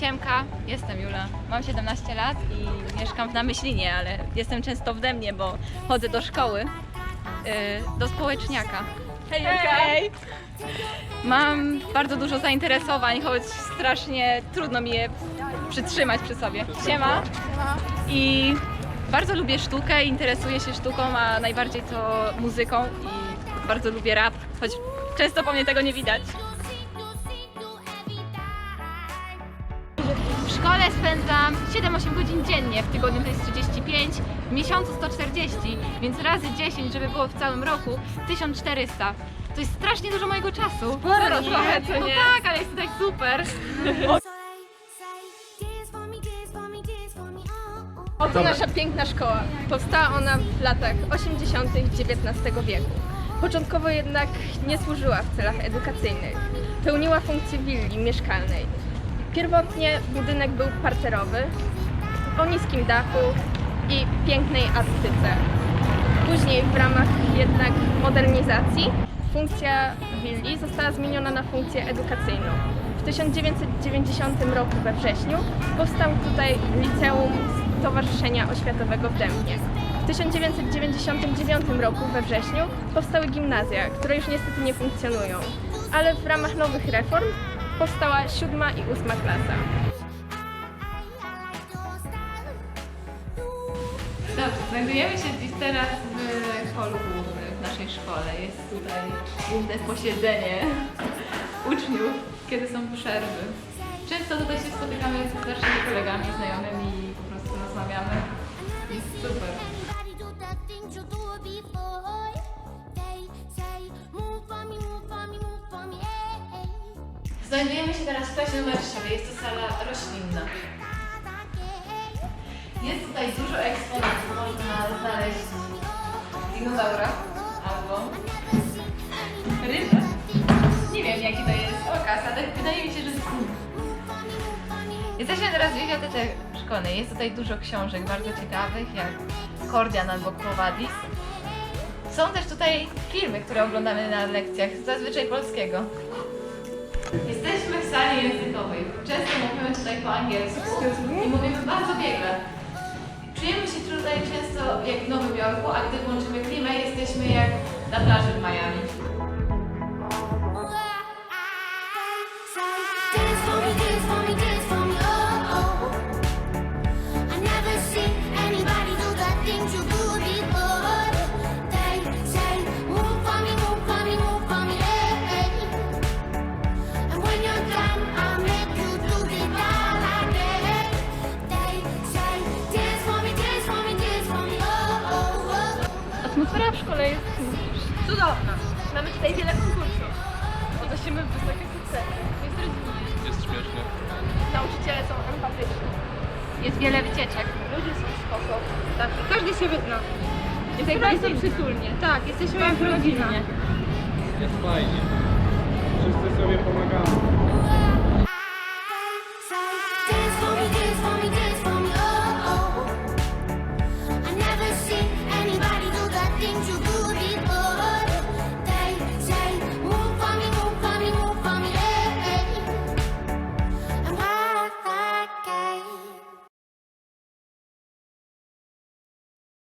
Siemka, jestem Jula. Mam 17 lat i mieszkam w Namyślinie, ale jestem często w Demnie, bo chodzę do szkoły, yy, do społeczniaka. Hej, Hej! Mam bardzo dużo zainteresowań, choć strasznie trudno mi je przytrzymać przy sobie. Siema! I bardzo lubię sztukę, interesuję się sztuką, a najbardziej to muzyką i bardzo lubię rap, choć często po mnie tego nie widać. Szkole spędzam 7-8 godzin dziennie, w tygodniu to jest 35, w miesiącu 140, więc razy 10, żeby było w całym roku 1400. To jest strasznie dużo mojego czasu. Sporo trochę, co nie? No tak, ale jest tutaj super. Oto nasza piękna szkoła. Powstała ona w latach 80. XIX wieku. Początkowo jednak nie służyła w celach edukacyjnych. Pełniła funkcję willi mieszkalnej. Pierwotnie budynek był parterowy, o niskim dachu i pięknej attyce. Później w ramach jednak modernizacji funkcja willi została zmieniona na funkcję edukacyjną. W 1990 roku we wrześniu powstał tutaj Liceum Stowarzyszenia Oświatowego w Dębnie. W 1999 roku we wrześniu powstały gimnazja, które już niestety nie funkcjonują, ale w ramach nowych reform powstała siódma i ósma klasa. Dobrze, znajdujemy się dziś teraz w holu głównym w naszej szkole. Jest tutaj główne posiedzenie uczniów, kiedy są przerwy. Często tutaj się spotykamy z starszymi kolegami, Znajdujemy się teraz w numer 4. Jest to sala roślinna. Jest tutaj dużo eksponatów. Można znaleźć dinozaura albo rybę. Nie wiem jaki to jest okaz, ale wydaje mi się, że jest Jesteśmy teraz w bibliotece szkolnej. Jest tutaj dużo książek bardzo ciekawych, jak Kordian albo Quo Vadis. Są też tutaj filmy, które oglądamy na lekcjach, zazwyczaj polskiego. Jesteśmy w sali językowej. Często mówimy tutaj po angielsku i mówimy bardzo biegle. Czujemy się tutaj często jak w Nowym Jorku, a gdy włączymy klimę, jesteśmy jak na plaży Atmosfera w szkole jest cudowna. Mamy tutaj wiele konkursów. Odnosimy wysokie sukcesy. Jest rodzinnie. Jest śmiesznie. Nauczyciele są empatyczni. Jest wiele wycieczek. Ludzie są spoko. Tak, każdy się wyzna. Jest jak bardzo przytulnie. Tak, jesteśmy jak rodzina. Jest fajnie. Wszyscy sobie pomagamy.